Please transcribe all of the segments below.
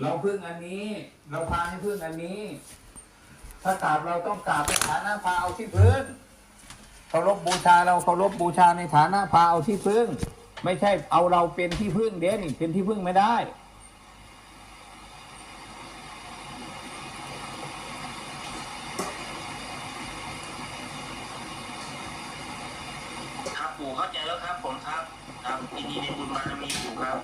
เราพึ่งอันนี้ เราพาให้พึ่งอันนี้ ถ้ากราบเราต้องกราบในฐานะพาเอาที่พึ่งเคารพบูชาเราเคารพบูชาในฐานะพาเอาที่พึ่ง ไม่ใช่เอาเราเป็นที่พึ่งเด้นี่เป็นที่พึ่งไม่ได้ครับปู่เข้าใจแล้วครับผมครับครับยินดีในบุญบารมีปู่ครับ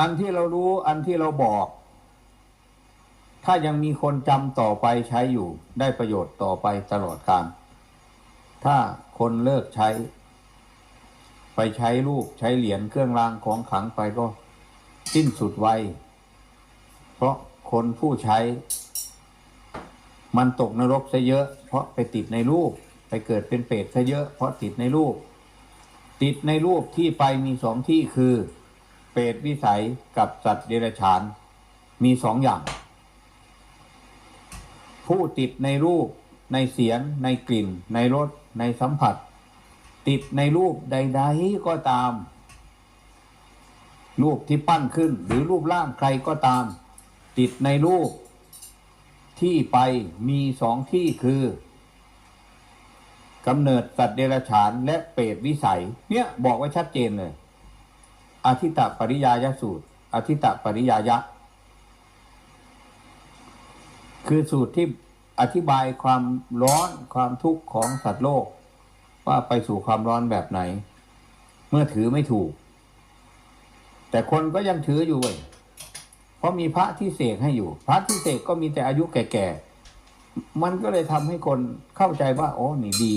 อันที่เรารู้อันที่เราบอก ถ้ายังมีคนจำต่อไปใช้อยู่ได้ประโยชน์ต่อไปตลอดกาลถ้าคนเลิกใช้ ไปใช้รูปใช้เหรียญเครื่องรางของขลังไปก็สิ้นสุดไวเพราะคนผู้ใช้ มันตกนรกซะเยอะ เพราะไปติดในรูป ไปเกิดเป็นเปรตซะเยอะ เพราะติดในรูป ติดในรูปที่ไปมีสองที่คือ เปรตวิสัยกับสัตว์เดรัจฉาน มีสองอย่าง ผู้ติดในรูปในเสียง ในกลิ่น ในรสในสัมผัส ติดในรูปใด ๆก็ตาม รูปที่ปั้นขึ้นหรือรูปร่างใครก็ตาม ติดในรูปที่ไปมีสองที่คือ กำเนิดสัตว์เดรัจฉานและเปรตวิสัย เนี่ยบอกไว้ชัดเจนเลยอธิตปริยายสูตรอธิตปริยายะ คือสูตรที่อธิบายความร้อนความทุกข์ของสัตว์โลก ว่าไปสู่ความร้อนแบบไหน เมื่อถือไม่ถูก แต่คนก็ยังถืออยู่เว้ยเพราะมีพระที่เสกให้อยู่ พระที่เสกก็มีแต่อายุแก่ๆ มันก็เลยทำให้คนเข้าใจว่าโอ้นี่ดี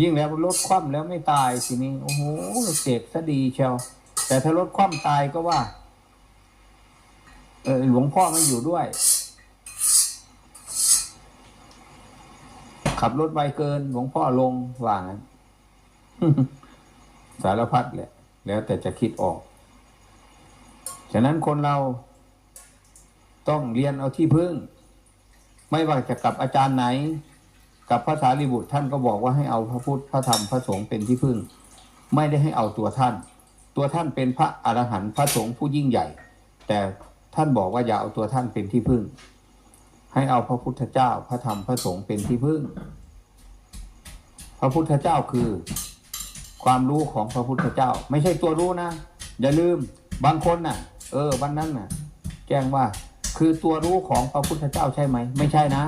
ยิ่งแล้วลดคว่ำแล้วไม่ตายทีนี้ โอ้โหเสกซะดีเชียวแต่ถ้าลดคว่ำตายก็ว่าหลวงพ่อไม่อยู่ด้วย ขับรถไวเกิน หลวงพ่อลงว่างั้นสารพัดแหละ แล้วแต่จะคิดออก ฉะนั้นคนเรา ต้องเรียนเอาที่พึ่ง ไม่ว่าจะกับอาจารย์ไหน กับภาษาลิบุตรท่านก็บอกว่าให้เอาพระพุทธพระธรรมพระสงฆ์เป็นที่พึ่ง ไม่ได้ให้เอาตัวท่าน ตัวท่านเป็นพระอรหันต์พระสงฆ์ผู้ยิ่งใหญ่ แต่ท่านบอกว่าอย่าเอาตัวท่านเป็นที่พึ่ง ให้เอาพระพุทธเจ้าพระธรรมพระสงฆ์เป็นที่พึ่ง พระพุทธเจ้าคือ ความรู้ของพระพุทธเจ้า ไม่ใช่ตัวรู้นะ อย่าลืมบางคนน่ะ เออวันนั้นน่ะ แจ้งว่า คือตัวรู้ของพระพุทธเจ้าใช่ไหม ไม่ใช่นะ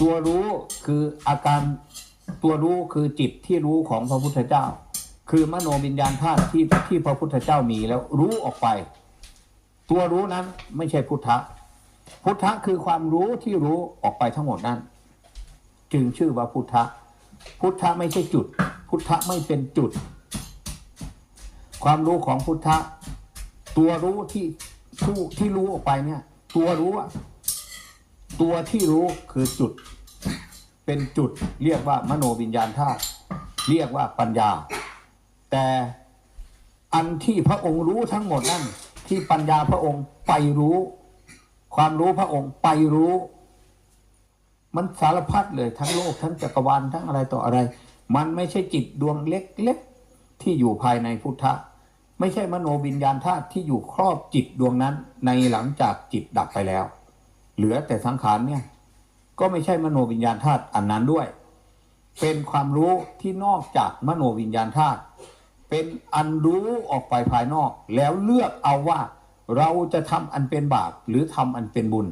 ตัวรู้คืออาการตัวรู้คือจิตที่รู้ของพระพุทธเจ้า คือมโนวิญญาณธาตุที่ที่พระพุทธเจ้ามีแล้วรู้ออกไป ตัวรู้นั้นไม่ใช่พุทธะพุทธะคือความรู้ที่รู้ออกไปทั้งหมดนั้น จึงชื่อว่าพุทธะพุทธะไม่ใช่จุด พุทธะไม่เป็นจุด ความรู้ของพุทธะตัวรู้ที่ที่ที่รู้ออกไปเนี่ย ตัวรู้อะตัวที่รู้คือจุด เป็นจุดเรียกว่ามโนวิญญาณธาตุเรียกว่าปัญญา แต่อันที่พระองค์รู้ทั้งหมดนั่น ที่ปัญญาพระองค์ไปรู้ ความรู้พระองค์ไปรู้ มันสารพัดเลยทั้งโลกทั้งจักรวาลทั้งอะไรต่ออะไร มันไม่ใช่จิตดวงเล็กๆที่อยู่ภายในพุทธะ ไม่ใช่มโนวิญญาณธาตุที่อยู่ครอบจิตดวงนั้น ในหลังจากจิตดับไปแล้ว เหลือแต่สังขารเนี่ย ก็ไม่ใช่มโนวิญญาณธาตุอันนั้นด้วย เป็นความรู้ที่นอกจากมโนวิญญาณธาตุเป็นอันรู้ออกไปภายนอก แล้วเลือกเอาว่าเราจะทำอันเป็นบาปหรือทำอันเป็นบุญ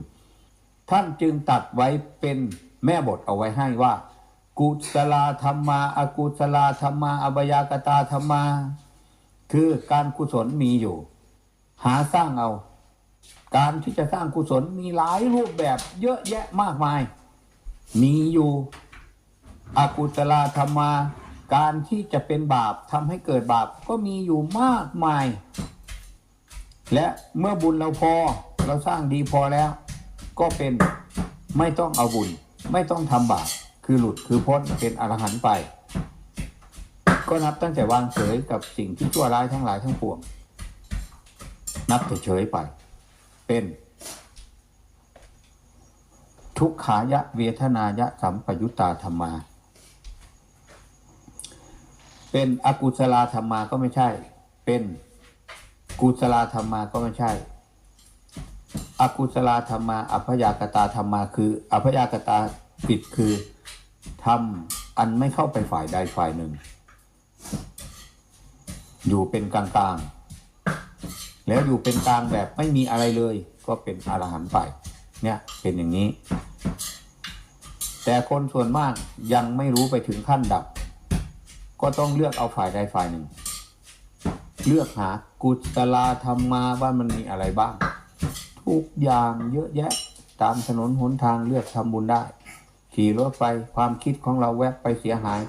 ท่านจึงตัดไว้เป็นแม่บทเอาไว้ให้ว่า กุศลธรรมาอากุศลธรรมาอบายากตาธรรมา คือการกุศลมีอยู่ หาสร้างเอา การที่จะสร้างกุศลมีหลายรูปแบบเยอะแยะมากมาย มีอยู่อกุศลธรรมา การที่จะเป็นบาปทำให้เกิดบาปก็มีอยู่มากมาย และเมื่อบุญเราพอเราสร้างดีพอแล้ว ก็เป็นไม่ต้องเอาบุญ ไม่ต้องทำบาปคือหลุดคือพ้นเป็นอรหันต์ไป ก็นับตั้งแต่วางเฉยกับสิ่งที่ชั่วร้ายทั้งหลายทั้งปวง นับเฉยไป เป็น ทุกขายะเวทนายะสัมปยุตตาธรรมา เป็นอกุศลธรรมาก็ไม่ใช่ เป็นกุศลธรรมาก็ไม่ใช่ อกุศลธรรมาอัพยากตาธรรมาคืออัพยากตาผิดคือทำอันไม่เข้าไปฝ่ายใดฝ่ายหนึ่ง อยู่เป็นกลางๆ แล้วอยู่เป็นกลางแบบไม่มีอะไรเลย ก็เป็นอรหันต์ไป เนี่ยเป็นอย่างนี้ แต่คนส่วนมากยังไม่รู้ไปถึงขั้นดับ ก็ต้องเลือกเอาฝ่ายใดฝ่ายหนึ่ง เลือกหากุศลธรรมาว่ามันมีอะไรบ้าง ทุกอย่างเยอะแยะ ตามถนนหนทางเลือกทำบุญได้ ขี่รถไปความคิดของเราแวบไปเสียหาย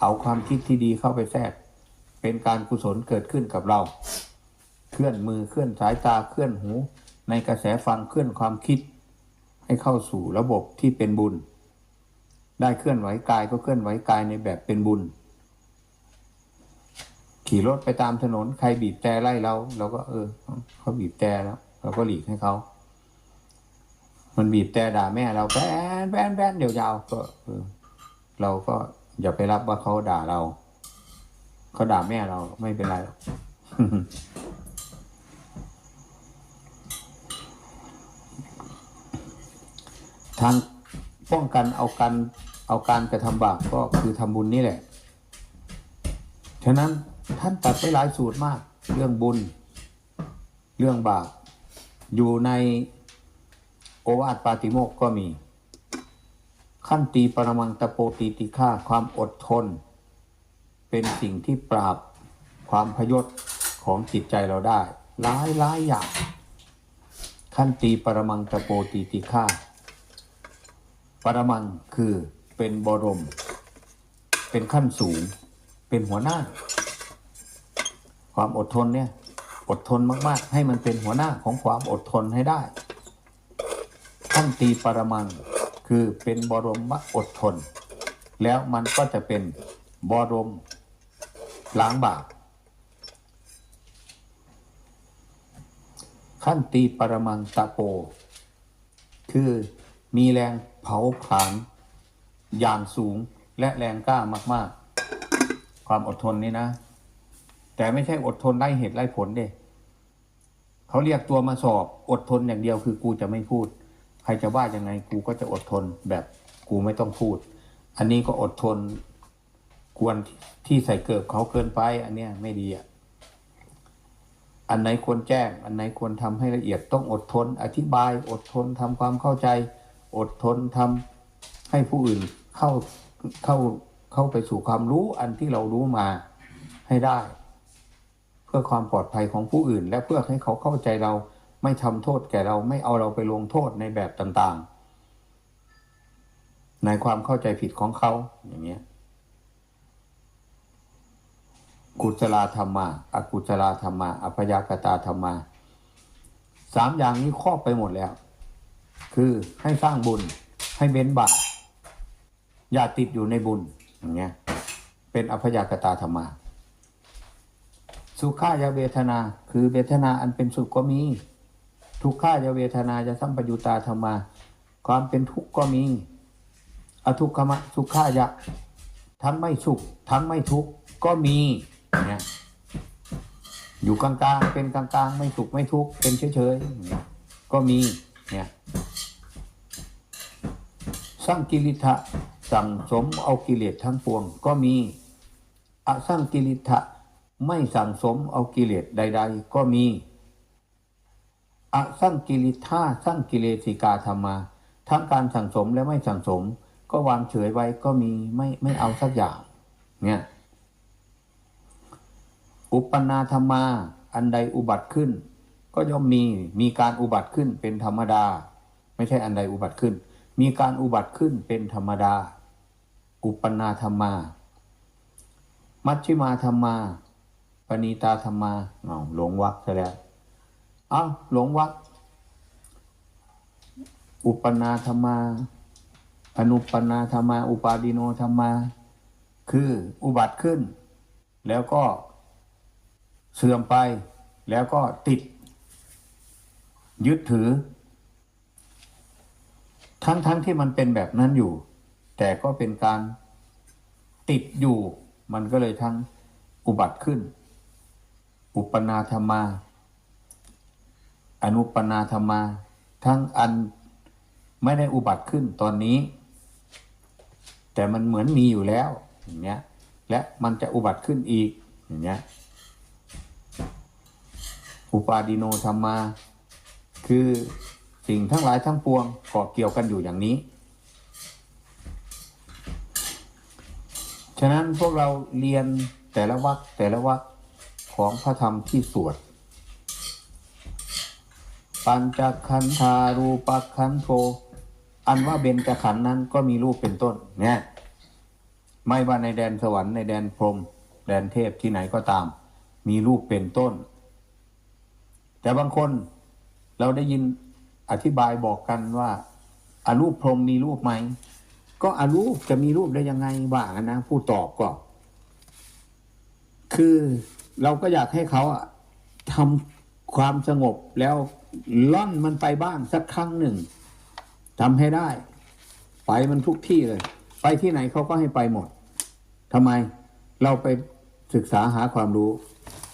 เอาความคิดที่ดีเข้าไปแทรก เป็นการกุศลเกิดขึ้นกับเรา เคลื่อนมือเคลื่อนสายตาเคลื่อนหู ในกระแสฟังเคลื่อนความคิด ให้เข้าสู่ระบบที่เป็นบุญ ได้เคลื่อนไหวกายก็เคลื่อนไหวกายในแบบเป็นบุญ ขี่รถไปตามถนนใครบีบแต่ไล่เราเราก็เออเขาบีบแต่แล้วเราก็หลีกให้เขามันบีบแต่ด่าแม่เราแป้นแป้นแป้นเดี๋ยวยาวก็เออเราก็อย่าไปรับว่าเขาด่าเรา เขาด่าแม่เราไม่เป็นไรหรอกทางป้องกันเอาการเอาการกระทำบาปก็คือทำบุญนี่แหละ ฉะนั้นท่านตัดไปหลายสูตรมาก เรื่องบุญ เรื่องบาป อยู่ในโอวาทปาติโมกก็มี ขั้นตีปรมังตะโปตีติฆาความอดทน เป็นสิ่งที่ปราบความพยศของจิตใจเราได้หลายหลายอย่างขั้นตีปรมังตะโปตีติฆาปรมังคือเป็นบรม เป็นขั้นสูง เป็นหัวหน้า ความอดทนเนี่ยอดทนมาก ๆ ให้มันเป็นหัวหน้าของความอดทนให้ได้ ขั้นตีปรมังคือเป็นบรมอดทน แล้วมันก็จะเป็นบรม ล้างบาปขั้นตีปรมังตะโป คือมีแรงเผาผลาญอย่างสูงและแรงกล้ามาก ๆ ความอดทนนี่นะ แต่ไม่ใช่อดทนไล่เหตุไล่ผลเด้เขาเรียกตัวมาสอบอดทนอย่างเดียวคือกูจะไม่พูด ใครจะว่ายังไงกูก็จะอดทนแบบกูไม่ต้องพูด อันนี้ก็อดทน ควรที่ใส่เกิบเขาเกินไป อันเนี้ยไม่ดีอะอันไหนควรแจ้ง อันไหนควรทำให้ละเอียดต้องอดทน อธิบาย อดทนทำความเข้าใจ อดทนทำให้ผู้อื่นเข้าเข้าเข้าไปสู่ความรู้อันที่เรารู้มาให้ได้ เพื่อความปลอดภัยของผู้อื่น และเพื่อให้เขาเข้าใจเราไม่ทำโทษแก่เราไม่เอาเราไปลงโทษในแบบต่างๆ ในความเข้าใจผิดของเขาอย่างเงี้ย กุศลธรรมาอกุศลธรรมาอัพยากตาธรรมาสามอย่างนี้ครอบไปหมดแล้ว คือให้สร้างบุญให้เบ้นบาปอย่าติดอยู่ในบุญอย่างเงี้ย เป็นอัพยากตาธรรมาสุขายเวทนา คือเวทนาอันเป็นสุขก็มี ทุกขายเวทนาจะสัมปยุตตาธรรมา ความเป็นทุกข์ก็มี อทุกขมะสุขายะทั้งไม่สุข ทั้งไม่ทุกข์ก็มี เนี่ยอยู่กลางๆ เป็นกลางๆ ไม่สุขไม่ทุกข์เป็นเฉยๆเนี่ยก็มีเนี่ยสร้างกิริทะสั่งสมเอากิเลสทั้งปวง ก็มีอสร้างกิริทะไม่สั่งสมเอากิเลสใด ๆ ก็มีอสร้างกิริธาสร้างกิเลสิกาธรรมา ทั้งการสั่งสมและไม่สั่งสม ก็วางเฉยไว้ก็มีไม่ไม่เอาสักอย่างเนี่ย อุปนาธรรมา อันใดอุบัติขึ้น ก็ย่อมมีมีการอุบัติขึ้นเป็นธรรมดา ไม่ใช่อันใดอุบัติขึ้น มีการอุบัติขึ้นเป็นธรรมดา อุปนาธรรมา มัชชิมาธรรมา ปณีตาธรรมาเอาหลงวักซะแล้วเอาหลงวักอุปนาธรรมา อนุปนาธรรมา อุปาดิโนธรรมา คืออุบัติขึ้น แล้วก็ เสื่อมไปแล้วก็ติด ยึดถือ ทั้งๆทที่มันเป็นแบบนั้นอยู่ แต่ก็เป็นการติดอยู่ มันก็เลยทั้งอุบัติขึ้น อุปนาธรรมา อนุปนาธรรมา ทั้งอันไม่ได้อุบัติขึ้นตอนนี้ แต่มันเหมือนมีอยู่แล้วอย่างเงี้ยและมันจะอุบัติขึ้นอีกอย่างเงี้ย อุปาดิโนธรรมา คือสิ่งทั้งหลายทั้งปวงเกาะเกี่ยวกันอยู่อย่างนี้ ฉะนั้นพวกเราเรียนแต่ละวรรคแต่ละวรรคของพระธรรมที่สวด ปัญจขันธารูปขันโธอันว่าเบญจขันธ์นั้นก็มีรูปเป็นต้นเนี่ยไม่ว่าในแดนสวรรค์ในแดนพรหมแดนเทพที่ไหนก็ตาม มีรูปเป็นต้น แต่บางคนเราได้ยินอธิบายบอกกันว่าอารูปพรหมมีรูปไหม ก็อารูปจะมีรูปได้ยังไงว่างนะ ผู้ตอบก็ คือเราก็อยากให้เขาทำความสงบแล้วล่อนมันไปบ้างสักครั้งหนึ่งทำให้ได้ ไปมันทุกที่เลย ไปที่ไหนเขาก็ให้ไปหมดทำไมเราไปศึกษาหาความรู้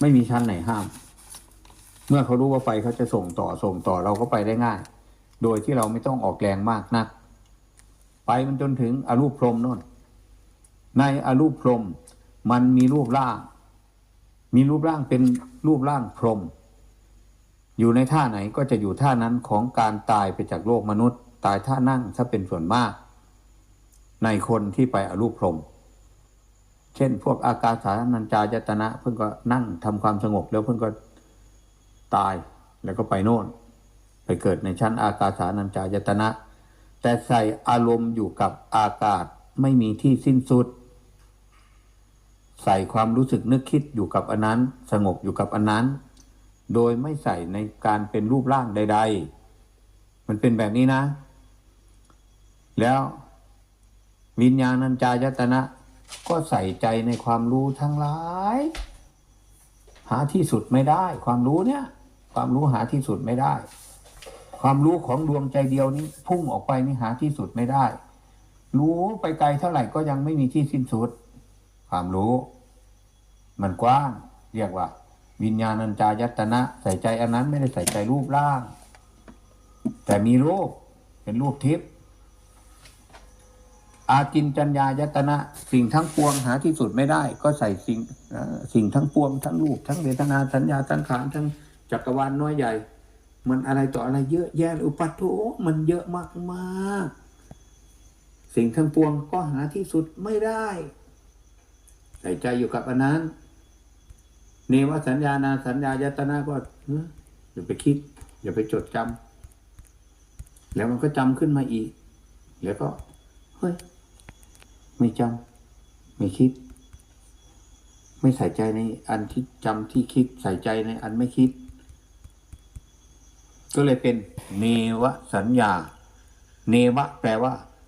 ไม่มีชั้นไหนห้าม เมื่อเขารู้ว่าไปเขาจะส่งต่อส่งต่อเราก็ไปได้ง่าย โดยที่เราไม่ต้องออกแรงมากนัก ไปมันจนถึงอรูปพรหมโน่นในอรูปพรหมมันมีรูปร่าง มีรูปร่างเป็นรูปร่างพรหมอยู่ในท่าไหนก็จะอยู่ท่านั้นของการตายไปจากโลกมนุษย์ ตายท่านั่งถ้าเป็นส่วนมาก ในคนที่ไปอรูปพรหมเช่น พวกอากาสานัญจายตนะ เพิ่งก็นั่งทำความสงบแล้วเพิ่งก็ ตายแล้วก็ไปโน่น ไปเกิดในชั้นอากาสานัญจายตนะ แต่ใส่อารมณ์อยู่กับอากาศไม่มีที่สิ้นสุด ใส่ความรู้สึกนึกคิดอยู่กับอันนั้น สงบอยู่กับอันนั้น โดยไม่ใส่ในการเป็นรูปร่างใด ๆ มันเป็นแบบนี้นะ แล้ววิญญาณัญจายตนะ ก็ใส่ใจในความรู้ทั้งหลาย หาที่สุดไม่ได้ความรู้เนี่ย ความรู้หาที่สุดไม่ได้ ความรู้ของดวงใจเดียวนี้พุ่งออกไปนี่หาที่สุดไม่ได้ รู้ไปไกลเท่าไหร่ก็ยังไม่มีที่สิ้นสุด ความรู้ มันกว้าง เรียกว่า วิญญาณัญจายตนะ ใส่ใจอันนั้นไม่ได้ใส่ใจรูปร่าง แต่มีรูปเป็นรูปทิพย์อากินจัญญายตนะสิ่งทั้งปวงหาที่สุดไม่ได้ ก็ใส่สิ่งสิ่งทั้งปวงทั้งรูปทั้งเวทนาสัญญาสังขารทั้ง จักรวาลน้อยใหญ่ มันอะไรต่ออะไรเยอะแยะอุปัตโถมันเยอะมากมากๆสิ่งทั้งปวงก็หาที่สุดไม่ได้ใส่ใจอยู่กับอันนั้นเนวสัญญานาสัญญายตนะก็เอ้ออย่าไปคิด อย่าไปจดจำแล้วมันก็จำขึ้นมาอีก แล้วก็เฮ้ยไม่จำไม่คิด ไม่ใส่ใจในอันที่จำที่คิดใส่ใจในอันไม่คิด ก็เลยเป็นเนวสัญญา เนวะแปลว่า